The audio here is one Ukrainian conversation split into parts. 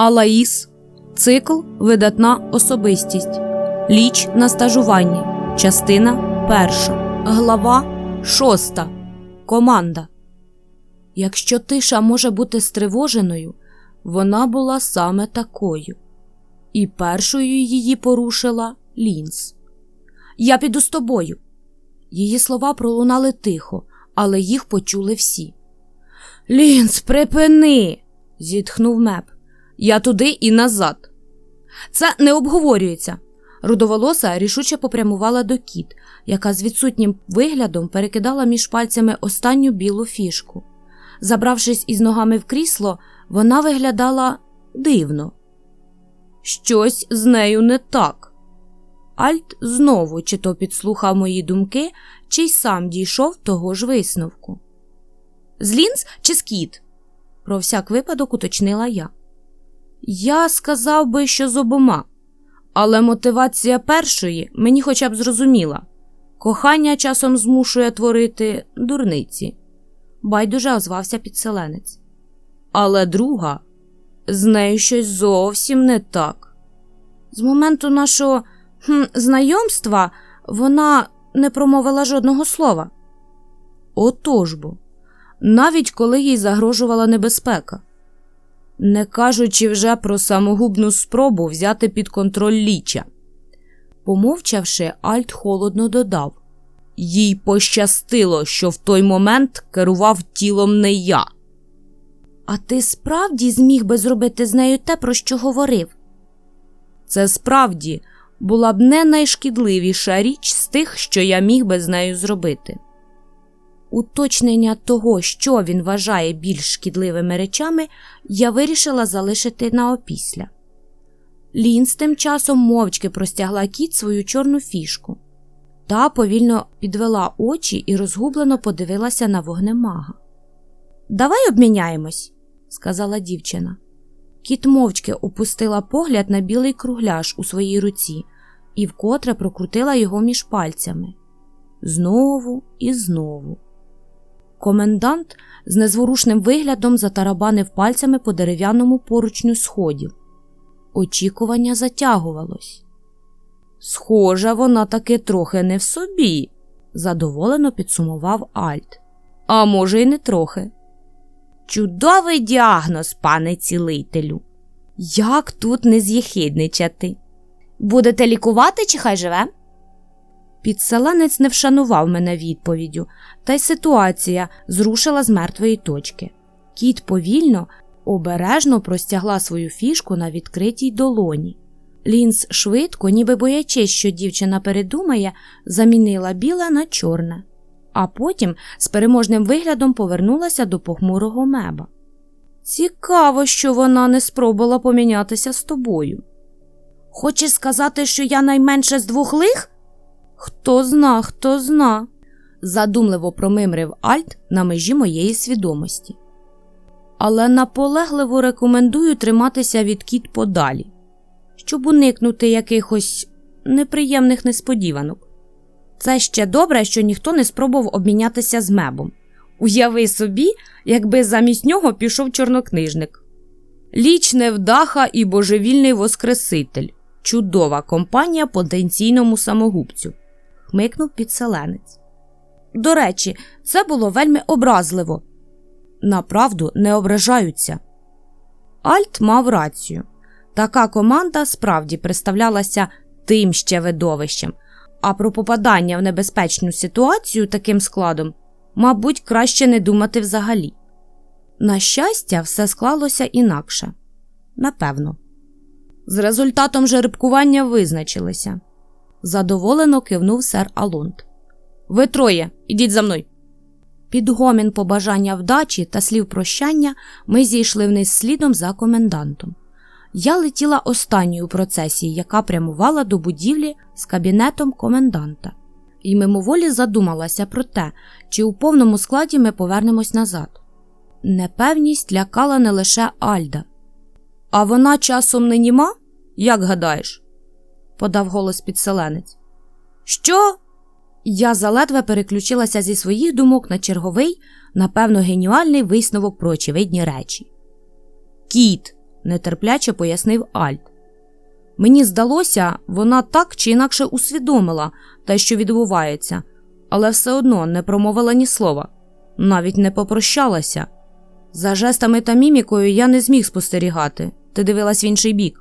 Алаїс. Цикл Видатна особистість. Ліч на стажуванні. Частина перша. Глава шоста. Команда. Якщо тиша може бути стривоженою, вона була саме такою. І першою її порушила Лінс. Я піду з тобою. Її слова пролунали тихо, але їх почули всі. Лінс, припини. зітхнув меп. Я туди і назад. Це не обговорюється. Рудоволоса рішуче попрямувала до кіт, яка з відсутнім виглядом перекидала між пальцями останню білу фішку. Забравшись із ногами в крісло, вона виглядала дивно. Щось з нею не так. Альт знову чи то підслухав мої думки, чи й сам дійшов того ж висновку. З Лінз чи з кіт? Про всяк випадок уточнила я. Я сказав би, що з обома, але мотивація першої мені хоча б зрозуміла кохання часом змушує творити дурниці, байдуже озвався підселенець. Але друга, з нею щось зовсім не так. З моменту нашого хм, знайомства вона не промовила жодного слова. Отож бо, навіть коли їй загрожувала небезпека не кажучи вже про самогубну спробу взяти під контроль ліча. Помовчавши, Альт холодно додав їй пощастило, що в той момент керував тілом не я. А ти справді зміг би зробити з нею те, про що говорив? Це справді була б не найшкідливіша річ з тих, що я міг би з нею зробити. Уточнення того, що він вважає більш шкідливими речами, я вирішила залишити на опісля. Лінз тим часом мовчки простягла кіт свою чорну фішку та повільно підвела очі і розгублено подивилася на вогнемага. Давай обміняємось, сказала дівчина. Кіт мовчки опустила погляд на білий кругляш у своїй руці і вкотре прокрутила його між пальцями. Знову і знову. Комендант з незворушним виглядом затарабанив пальцями по дерев'яному поручню сходів. Очікування затягувалось. Схожа, вона таки трохи не в собі, задоволено підсумував Альт. А може, й не трохи. Чудовий діагноз, пане цілителю. Як тут не з'єхидничати? Будете лікувати, чи хай живе? Підселенець не вшанував мене відповіддю, та й ситуація зрушила з мертвої точки. Кіт повільно, обережно простягла свою фішку на відкритій долоні. Лінз швидко, ніби боячись, що дівчина передумає, замінила біле на чорне, а потім з переможним виглядом повернулася до похмурого меба. Цікаво, що вона не спробувала помінятися з тобою. Хочеш сказати, що я найменше з двох лих? Хто зна, хто зна, задумливо промимрив Альт на межі моєї свідомості. Але наполегливо рекомендую триматися від кіт подалі, щоб уникнути якихось неприємних несподіванок. Це ще добре, що ніхто не спробував обмінятися з мебом. Уяви собі, якби замість нього пішов чорнокнижник. Ліч невдаха і божевільний воскреситель, чудова компанія потенційному самогубцю хмикнув підселенець. До речі, це було вельми образливо. Направду не ображаються. Альт мав рацію. Така команда справді представлялася тим ще видовищем, а про попадання в небезпечну ситуацію таким складом, мабуть, краще не думати взагалі. На щастя, все склалося інакше напевно. З результатом жеребкування визначилися. Задоволено кивнув сер Алонд. Ви троє, ідіть за мною. Під гомін побажання вдачі та слів прощання ми зійшли вниз слідом за комендантом. Я летіла останньою процесії, яка прямувала до будівлі з кабінетом коменданта, і мимоволі задумалася про те, чи у повному складі ми повернемось назад. Непевність лякала не лише Альда. А вона часом не німа? Як гадаєш? Подав голос підселенець. Що? Я заледве переключилася зі своїх думок на черговий, напевно, геніальний висновок про очевидні речі. Кіт, нетерпляче пояснив Альт. Мені здалося, вона так чи інакше усвідомила те, що відбувається, але все одно не промовила ні слова, навіть не попрощалася. За жестами та мімікою я не зміг спостерігати, ти дивилась в інший бік.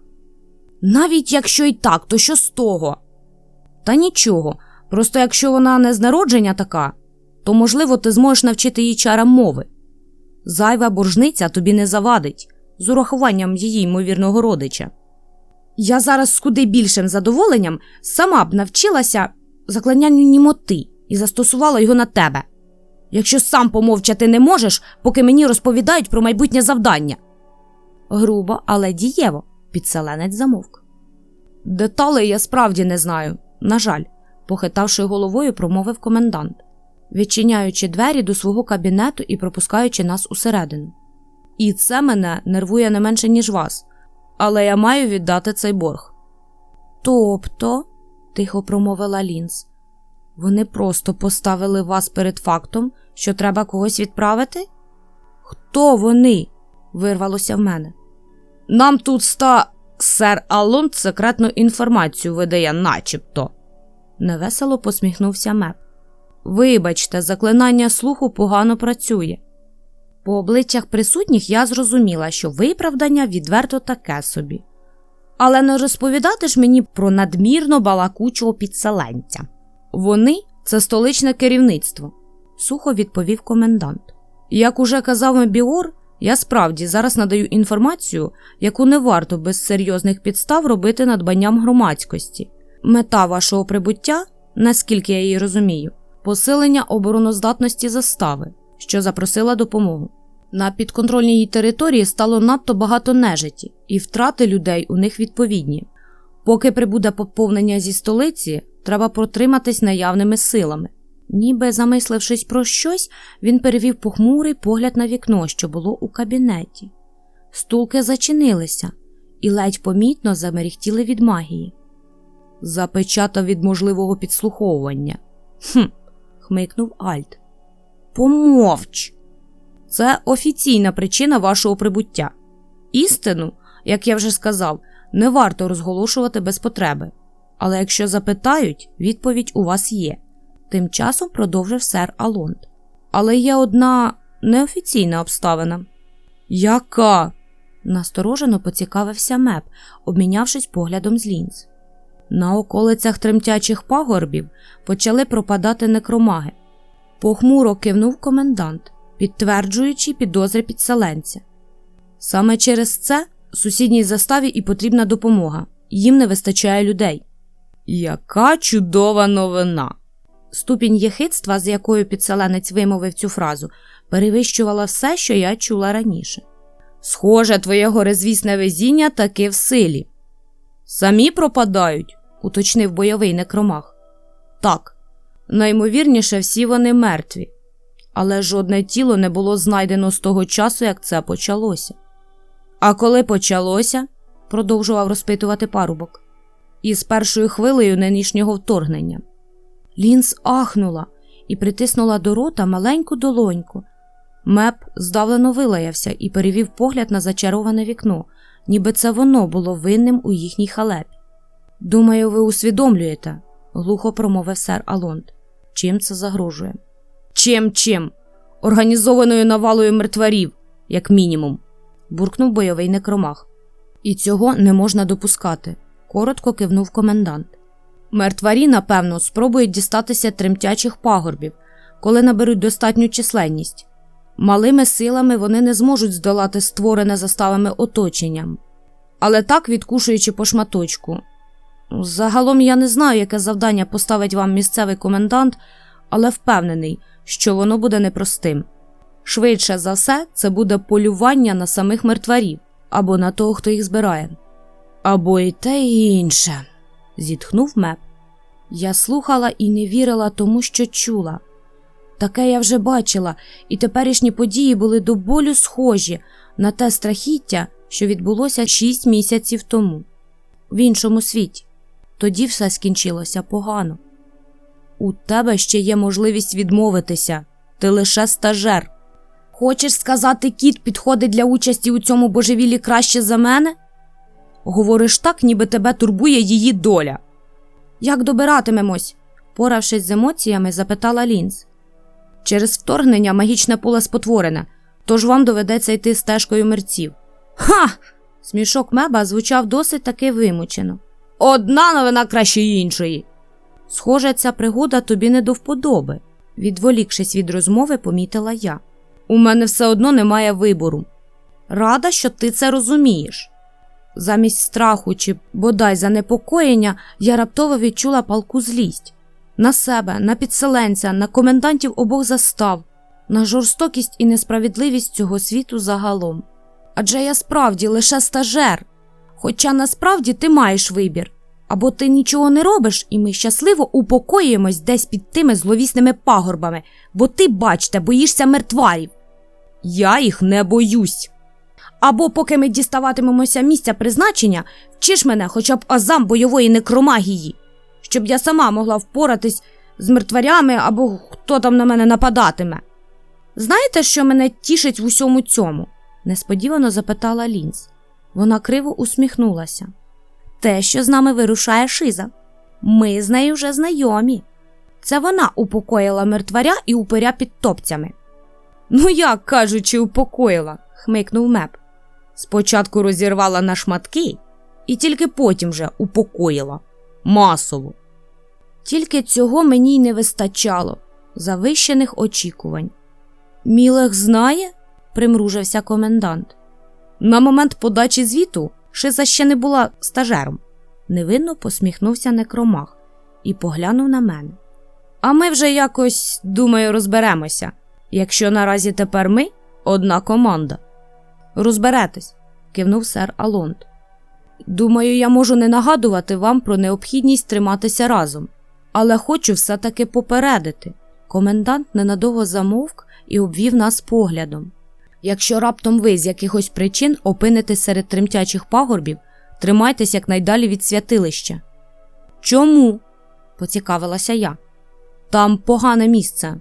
Навіть якщо й так, то що з того? Та нічого, просто якщо вона не з народження така, то, можливо, ти зможеш навчити її чарам мови. Зайва боржниця тобі не завадить, з урахуванням її ймовірного родича. Я зараз з куди більшим задоволенням сама б навчилася заклинянню німоти і застосувала його на тебе. Якщо сам помовчати не можеш, поки мені розповідають про майбутнє завдання. Грубо, але дієво, підселенець замовк. Деталей я справді не знаю, на жаль, похитавши головою, промовив комендант, відчиняючи двері до свого кабінету і пропускаючи нас усередину. І це мене нервує не менше, ніж вас, але я маю віддати цей борг. Тобто, тихо промовила Лінз, вони просто поставили вас перед фактом, що треба когось відправити? Хто вони? вирвалося в мене. Нам тут ста сер Алонд секретну інформацію видає, начебто. Невесело посміхнувся меп. Вибачте, заклинання слуху погано працює. По обличчях присутніх я зрозуміла, що виправдання відверто таке собі. Але не розповідати ж мені про надмірно балакучого підселенця. Вони це столичне керівництво, сухо відповів комендант. Як уже казав Мебіор, я справді зараз надаю інформацію, яку не варто без серйозних підстав робити надбанням громадськості. Мета вашого прибуття, наскільки я її розумію, посилення обороноздатності застави, що запросила допомогу. На підконтрольній території стало надто багато нежиті, і втрати людей у них відповідні. Поки прибуде поповнення зі столиці, треба протриматись наявними силами. Ніби замислившись про щось, він перевів похмурий погляд на вікно, що було у кабінеті. Стулки зачинилися і ледь помітно замерехтіли від магії. Запечатав від можливого підслуховування. Хм. хмикнув Альт. Помовч. Це офіційна причина вашого прибуття. Істину, як я вже сказав, не варто розголошувати без потреби. Але якщо запитають, відповідь у вас є. Тим часом продовжив сер Алонд. Але є одна неофіційна обставина. Яка? насторожено поцікавився меп, обмінявшись поглядом з лінз. На околицях тремтячих пагорбів почали пропадати некромаги. Похмуро кивнув комендант, підтверджуючи підозри підселенця. Саме через це сусідній заставі і потрібна допомога, їм не вистачає людей. Яка чудова новина! Ступінь єхидства, з якою підселенець вимовив цю фразу, перевищувала все, що я чула раніше. Схоже, твоє горезвісне везіння таки в силі. Самі пропадають, уточнив бойовий некромах. Так, наймовірніше, всі вони мертві, але жодне тіло не було знайдено з того часу, як це почалося. А коли почалося, продовжував розпитувати парубок, із першою хвилею нинішнього вторгнення. Лінз ахнула і притиснула до рота маленьку долоньку. Меп здавлено вилаявся і перевів погляд на зачароване вікно, ніби це воно було винним у їхній халепі. Думаю, ви усвідомлюєте, глухо промовив сер Алонд. Чим це загрожує? Чим чим? Організованою навалою мертварів, як мінімум, буркнув бойовий некромах. І цього не можна допускати, коротко кивнув комендант. Мертварі, напевно, спробують дістатися тремтячих пагорбів, коли наберуть достатню численність. Малими силами вони не зможуть здолати створене заставами оточенням. Але так, відкушуючи по шматочку. Загалом я не знаю, яке завдання поставить вам місцевий комендант, але впевнений, що воно буде непростим. Швидше за все, це буде полювання на самих мертварів або на того, хто їх збирає. Або і те, і інше зітхнув меп. Я слухала і не вірила тому, що чула. Таке я вже бачила, і теперішні події були до болю схожі на те страхіття, що відбулося шість місяців тому, в іншому світі. Тоді все скінчилося погано. У тебе ще є можливість відмовитися, ти лише стажер. Хочеш сказати, кіт підходить для участі у цьому божевіллі краще за мене? Говориш так, ніби тебе турбує її доля. Як добиратимемось? поравшись з емоціями, запитала Лінз. Через вторгнення магічне поле спотворене, тож вам доведеться йти стежкою мерців. Ха! Смішок меба звучав досить таки вимучено. Одна новина краще іншої. Схоже, ця пригода тобі не до вподоби, відволікшись від розмови, помітила я. У мене все одно немає вибору. Рада, що ти це розумієш. Замість страху чи бодай занепокоєння я раптово відчула палку злість на себе, на підселенця, на комендантів обох застав, на жорстокість і несправедливість цього світу загалом. Адже я справді лише стажер. Хоча насправді ти маєш вибір або ти нічого не робиш, і ми щасливо упокоїмось десь під тими зловісними пагорбами, бо ти, бачте, боїшся мертварів. Я їх не боюсь. Або поки ми діставатимемося місця призначення, вчиш мене хоча б азам бойової некромагії, щоб я сама могла впоратись з мертварями або хто там на мене нападатиме. Знаєте, що мене тішить в усьому цьому? несподівано запитала Лінз. Вона криво усміхнулася. Те, що з нами вирушає Шиза. Ми з нею вже знайомі. Це вона упокоїла мертваря і упиря під топцями. Ну, як кажучи, упокоїла, хмикнув меп. Спочатку розірвала на шматки і тільки потім вже упокоїла. Масово. Тільки цього мені й не вистачало завищених очікувань. Мілех знає, примружився комендант. На момент подачі звіту Шиза ще не була стажером. Невинно посміхнувся некромах і поглянув на мене. А ми вже якось, думаю, розберемося, якщо наразі тепер ми одна команда. Розберетесь, кивнув сер Алонд. Думаю, я можу не нагадувати вам про необхідність триматися разом, але хочу все-таки попередити. Комендант ненадовго замовк і обвів нас поглядом. Якщо раптом ви з якихось причин опинитесь серед тремтячих пагорбів, тримайтесь якнайдалі від святилища. Чому? поцікавилася я. Там погане місце.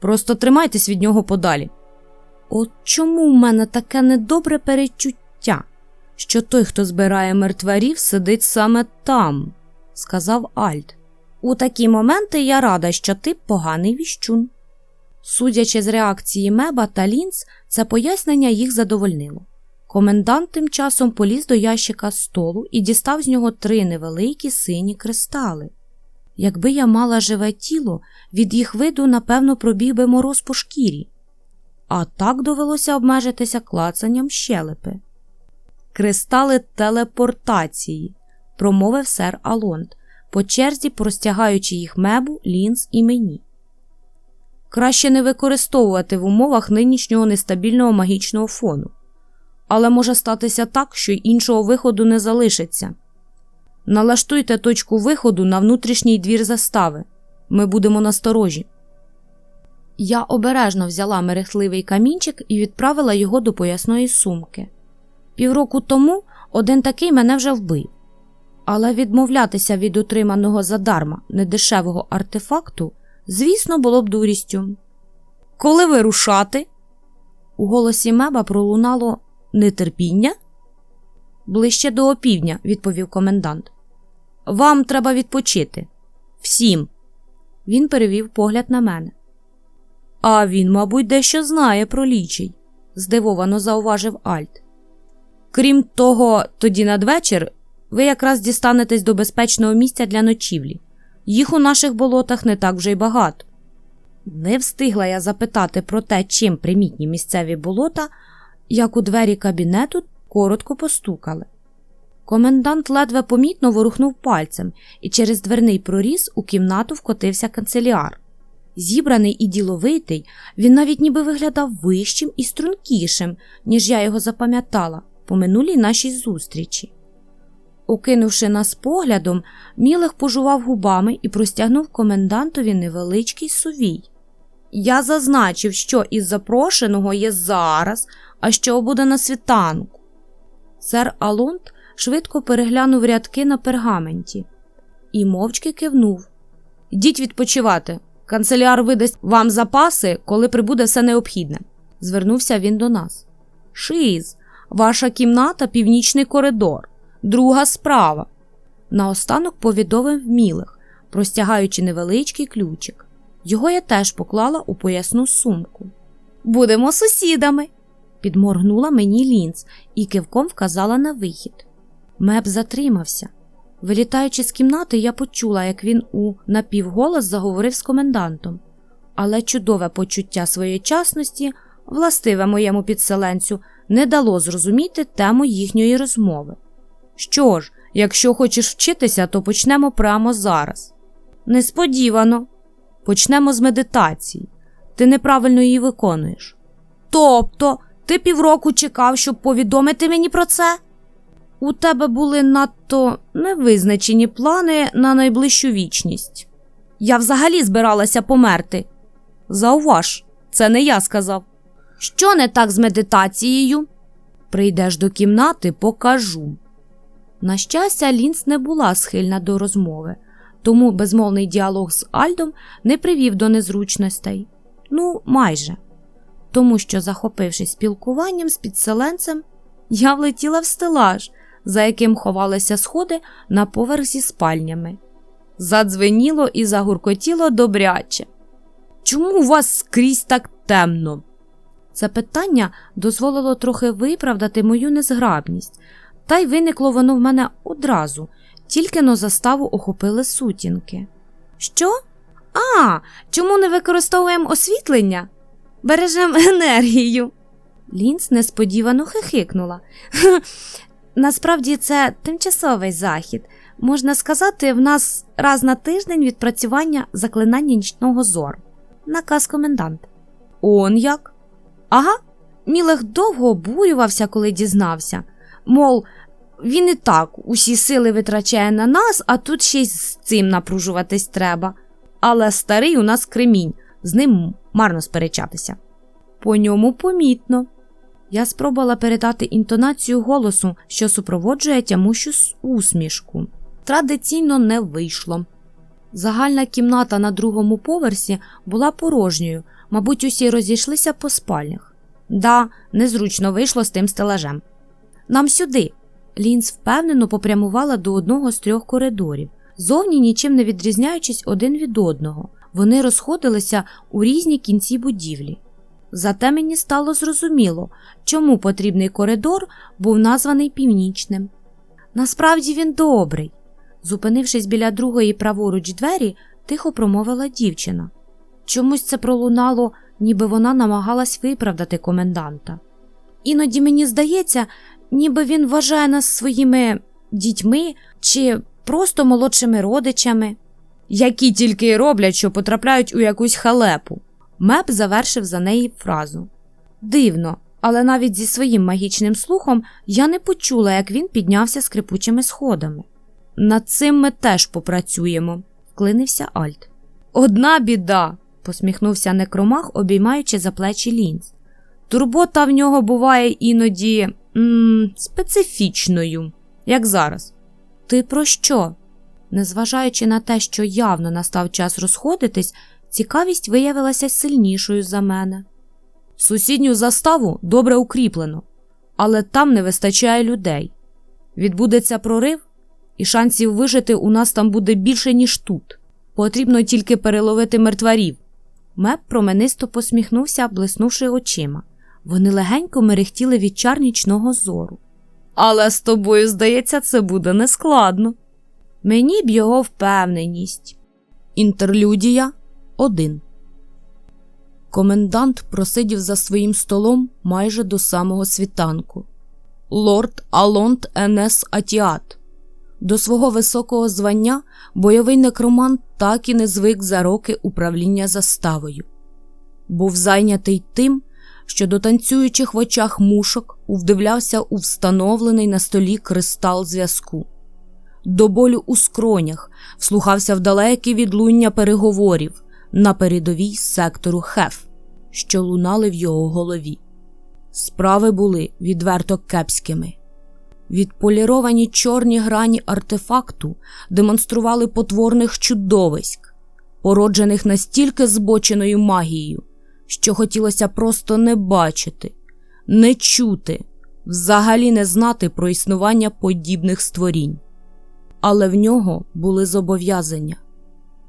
Просто тримайтесь від нього подалі. От чому в мене таке недобре перечуття, що той, хто збирає мертварів, сидить саме там, сказав Альт. У такі моменти я рада, що ти поганий віщун. Судячи з реакції Меба та Лінц, це пояснення їх задовольнило. Комендант тим часом поліз до ящика столу і дістав з нього три невеликі сині кристали. Якби я мала живе тіло, від їх виду, напевно, пробіг би мороз по шкірі. А так довелося обмежитися клацанням щелепи. Кристали телепортації, промовив сер Алонд, по черзі простягаючи їх мебу, лінз і мені. Краще не використовувати в умовах нинішнього нестабільного магічного фону. Але може статися так, що іншого виходу не залишиться. Налаштуйте точку виходу на внутрішній двір застави. Ми будемо насторожі. Я обережно взяла мерехтливий камінчик і відправила його до поясної сумки. Півроку тому один такий мене вже вбив. Але відмовлятися від отриманого задарма недешевого артефакту, звісно, було б дурістю. Коли вирушати? У голосі меба пролунало нетерпіння. Ближче до опівдня, відповів комендант. Вам треба відпочити. Всім. Він перевів погляд на мене. А він, мабуть, дещо знає про лічий, здивовано зауважив Альт. Крім того, тоді надвечір ви якраз дістанетесь до безпечного місця для ночівлі. Їх у наших болотах не так вже й багато. Не встигла я запитати про те, чим примітні місцеві болота, як у двері кабінету коротко постукали. Комендант ледве помітно ворухнув пальцем, і через дверний проріз у кімнату вкотився канцеліар. Зібраний і діловитий, він навіть ніби виглядав вищим і стрункішим, ніж я його запам'ятала по минулій нашій зустрічі. Окинувши нас поглядом, Мілех пожував губами і простягнув комендантові невеличкий сувій. Я зазначив, що із запрошеного є зараз, а що буде на світанку. Сер Алонд швидко переглянув рядки на пергаменті і мовчки кивнув. Йдіть відпочивати. Канцеляр видасть вам запаси, коли прибуде все необхідне. звернувся він до нас. Шиз, ваша кімната північний коридор, друга справа. Наостанок повідомив Мілих, простягаючи невеличкий ключик. Його я теж поклала у поясну сумку. Будемо сусідами, підморгнула мені лінз і кивком вказала на вихід. Меп затримався. Вилітаючи з кімнати, я почула, як він у напівголос заговорив з комендантом, але чудове почуття своєчасності, властиве моєму підселенцю, не дало зрозуміти тему їхньої розмови. Що ж, якщо хочеш вчитися, то почнемо прямо зараз. Несподівано. Почнемо з медитації. Ти неправильно її виконуєш. Тобто, ти півроку чекав, щоб повідомити мені про це? У тебе були надто невизначені плани на найближчу вічність. Я взагалі збиралася померти. Зауваж, це не я сказав. Що не так з медитацією? Прийдеш до кімнати, покажу. На щастя, Лінц не була схильна до розмови, тому безмовний діалог з Альдом не привів до незручностей. Ну, майже. Тому що, захопившись спілкуванням з підселенцем, я влетіла в стелаж, за яким ховалися сходи на поверх зі спальнями. Задзвеніло і загуркотіло добряче. Чому у вас скрізь так темно? Це питання дозволило трохи виправдати мою незграбність, та й виникло воно в мене одразу, тільки но заставу охопили сутінки. Що? А, чому не використовуємо освітлення? Бережемо енергію. Лінц несподівано хихикнула. Насправді це тимчасовий захід. Можна сказати, в нас раз на тиждень відпрацювання заклинання нічного зору. Наказ комендант. Он як? Ага. Мілех довго обурювався, коли дізнався. Мов, він і так усі сили витрачає на нас, а тут ще й з цим напружуватись треба. Але старий у нас кремінь, з ним марно сперечатися. По ньому помітно. Я спробувала передати інтонацію голосу, що супроводжує тямущу усмішку. Традиційно не вийшло. Загальна кімната на другому поверсі була порожньою, мабуть, усі розійшлися по спальнях. Да, незручно вийшло з тим стелажем. Нам сюди. Лінз впевнено попрямувала до одного з трьох коридорів, зовні нічим не відрізняючись один від одного. Вони розходилися у різні кінці будівлі. Зате мені стало зрозуміло, чому потрібний коридор був названий північним. Насправді він добрий. Зупинившись біля другої праворуч двері, тихо промовила дівчина. Чомусь це пролунало, ніби вона намагалась виправдати коменданта. Іноді мені здається, ніби він вважає нас своїми дітьми чи просто молодшими родичами, які тільки роблять, що потрапляють у якусь халепу. Меп завершив за неї фразу. Дивно, але навіть зі своїм магічним слухом я не почула, як він піднявся скрипучими сходами. Над цим ми теж попрацюємо, вклинився Альт. Одна біда, посміхнувся некромах, обіймаючи за плечі лінз. Турбота в нього буває іноді м специфічною, як зараз. Ти про що? Незважаючи на те, що явно настав час розходитись, цікавість виявилася сильнішою за мене. Сусідню заставу добре укріплено, але там не вистачає людей. Відбудеться прорив, і шансів вижити у нас там буде більше, ніж тут. Потрібно тільки переловити мертварів. Меп променисто посміхнувся, блиснувши очима. Вони легенько мерехтіли від чар нічного зору. Але з тобою, здається, це буде нескладно. Мені б його впевненість. Інтерлюдія 1 Комендант просидів за своїм столом майже до самого світанку. Лорд Алонт Енес Атіат. До свого високого звання бойовий некромант так і не звик за роки управління заставою. Був зайнятий тим, що до танцюючих в очах мушок вдивлявся у встановлений на столі кристал зв'язку. До болю у скронях вслухався в далекі відлуння переговорів на передовій сектору Хеф, що лунали в його голові. Справи були відверто кепськими. Відполіровані чорні грані артефакту демонстрували потворних чудовиськ, породжених настільки збоченою магією, що хотілося просто не бачити, не чути, взагалі не знати про існування подібних створінь. Але в нього були зобов'язання,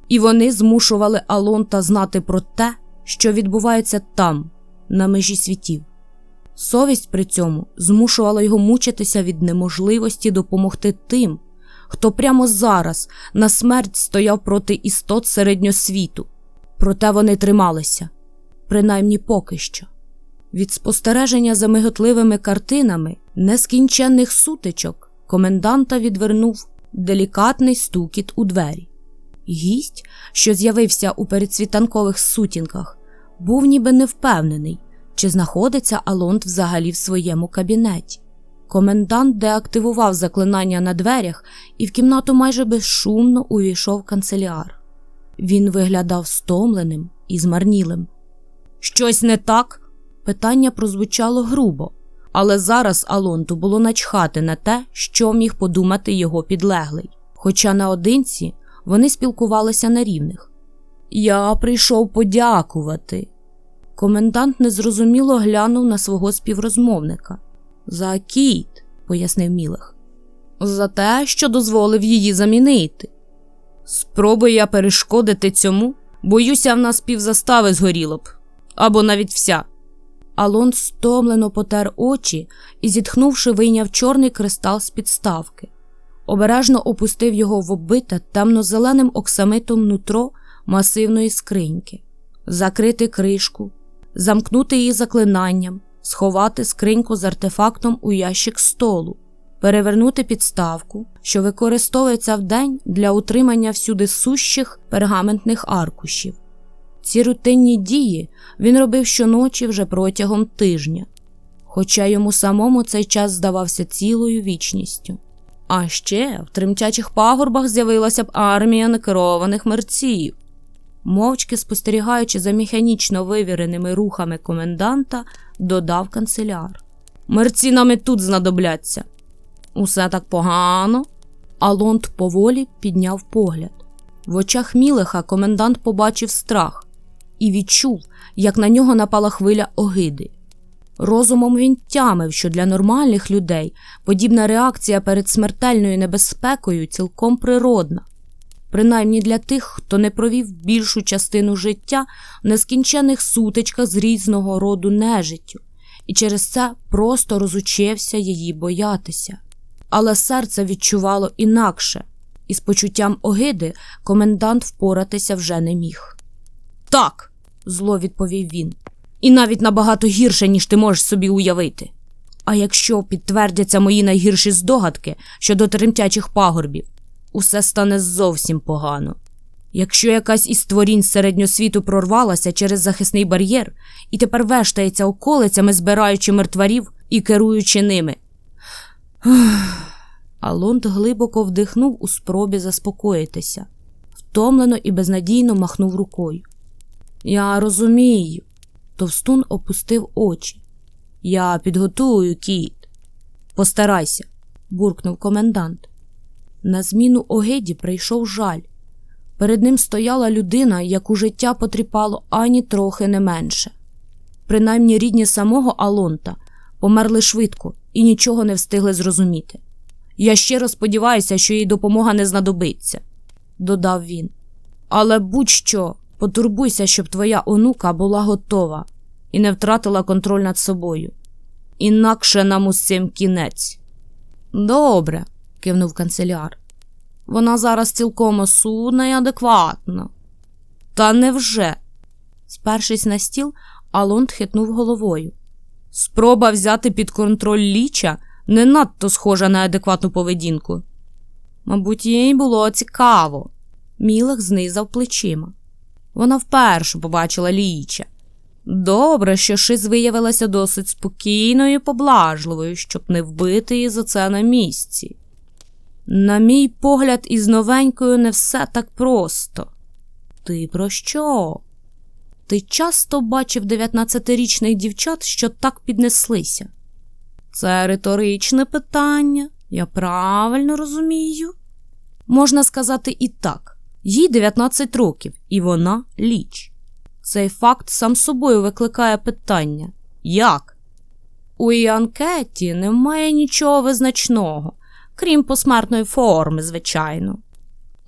і вони змушували Алонта знати про те, що відбувається там, на межі світів. Совість при цьому змушувала його мучитися від неможливості допомогти тим, хто прямо зараз на смерть стояв проти істот середньосвіту. Проте вони трималися, принаймні поки що. Від спостереження за миготливими картинами нескінченних сутичок коменданта відвернув делікатний стукіт у двері. Гість, що з'явився у передсвітанкових сутінках, був ніби невпевнений, чи знаходиться Алонт взагалі в своєму кабінеті. Комендант деактивував заклинання на дверях і в кімнату майже безшумно увійшов канцеляр. Він виглядав стомленим і змарнілим. Щось не так? Питання прозвучало грубо, але зараз Алонту було начхати на те, що міг подумати його підлеглий. Хоча наодинці вони спілкувалися на рівних. Я прийшов подякувати. Комендант незрозуміло глянув на свого співрозмовника. За кіт, пояснив Мілех. За те, що дозволив її замінити. Спробую я перешкодити цьому, боюся, в нас півзастави згоріло б, або навіть вся. Алон стомлено потер очі і, зітхнувши, вийняв чорний кристал з підставки. Обережно опустив його в оббите темно-зеленим оксамитом нутро масивної скриньки, закрити кришку, замкнути її заклинанням, сховати скриньку з артефактом у ящик столу, перевернути підставку, що використовується вдень для утримання всюди сущих пергаментних аркушів. Ці рутинні дії він робив щоночі вже протягом тижня, хоча йому самому цей час здавався цілою вічністю. А ще в тремтячих пагорбах з'явилася б армія некерованих мерців. Мовчки спостерігаючи за механічно вивіреними рухами коменданта, додав канцеляр. Мерці нам і тут знадобляться. Усе так погано. Алонт поволі підняв погляд. В очах Мілеха комендант побачив страх і відчув, як на нього напала хвиля огиди. Розумом він тямив, що для нормальних людей подібна реакція перед смертельною небезпекою цілком природна, принаймні для тих, хто не провів більшу частину життя в нескінчених сутичках з різного роду нежиттю, і через це просто розучився її боятися. Але серце відчувало інакше, і з почуттям огиди комендант впоратися вже не міг. Так, зло відповів він, і навіть набагато гірше, ніж ти можеш собі уявити. А якщо підтвердяться мої найгірші здогадки щодо тремтячих пагорбів, усе стане зовсім погано. Якщо якась із створінь середньосвіту прорвалася через захисний бар'єр і тепер вештається околицями, збираючи мертварів і керуючи ними. Алонд глибоко вдихнув у спробі заспокоїтися, втомлено і безнадійно махнув рукою. Я розумію. Товстун опустив очі. Я підготую кіт. Постарайся, буркнув комендант. На зміну огиді прийшов жаль. Перед ним стояла людина, яку життя потріпало ані трохи не менше. Принаймні рідні самого Алонта померли швидко і нічого не встигли зрозуміти. Я щиро сподіваюся, що їй допомога не знадобиться, додав він. Але будь-що, потурбуйся, щоб твоя онука була готова і не втратила контроль над собою. Інакше нам усім кінець. Добре, кивнув канцеляр. Вона зараз цілком осудна і адекватна. Та невже? Спершись на стіл, Алонд хитнув головою. Спроба взяти під контроль ліча не надто схожа на адекватну поведінку. Мабуть, їй було цікаво. Мілах знизав плечима. Вона вперше побачила ліча. Добре, що Шиз виявилася досить спокійною і поблажливою, щоб не вбити її за це на місці. На мій погляд, із новенькою не все так просто. Ти про що? Ти часто бачив 19-річних дівчат, що так піднеслися? Це риторичне питання, я правильно розумію. Можна сказати і так: їй 19 років, і вона ліч. Цей факт сам собою викликає питання як? У її анкеті немає нічого визначного, крім посмертної форми, звичайно.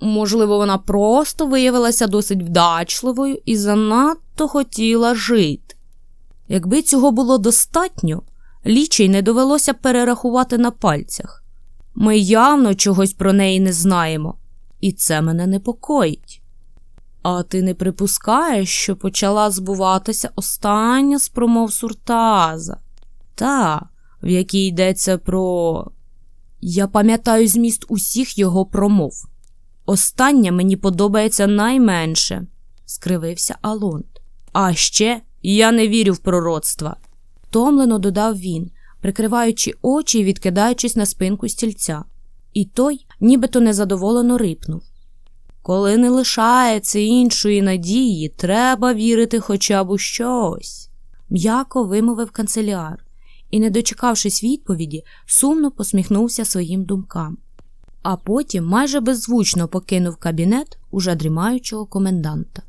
Можливо, вона просто виявилася досить вдачливою і занадто хотіла жити. Якби цього було достатньо, лічій не довелося перерахувати на пальцях. Ми явно чогось про неї не знаємо, і це мене непокоїть. А ти не припускаєш, що почала збуватися остання з промов Суртаза? Та, в якій йдеться про. Я пам'ятаю зміст усіх його промов. Остання мені подобається найменше, скривився Алонд. А ще я не вірю в пророцтва, втомлено додав він, прикриваючи очі і відкидаючись на спинку стільця. І той нібито незадоволено рипнув. Коли не лишається іншої надії, треба вірити хоча б у щось, м'яко вимовив канцеляр і, не дочекавшись відповіді, сумно посміхнувся своїм думкам. А потім майже беззвучно покинув кабінет уже дрімаючого коменданта.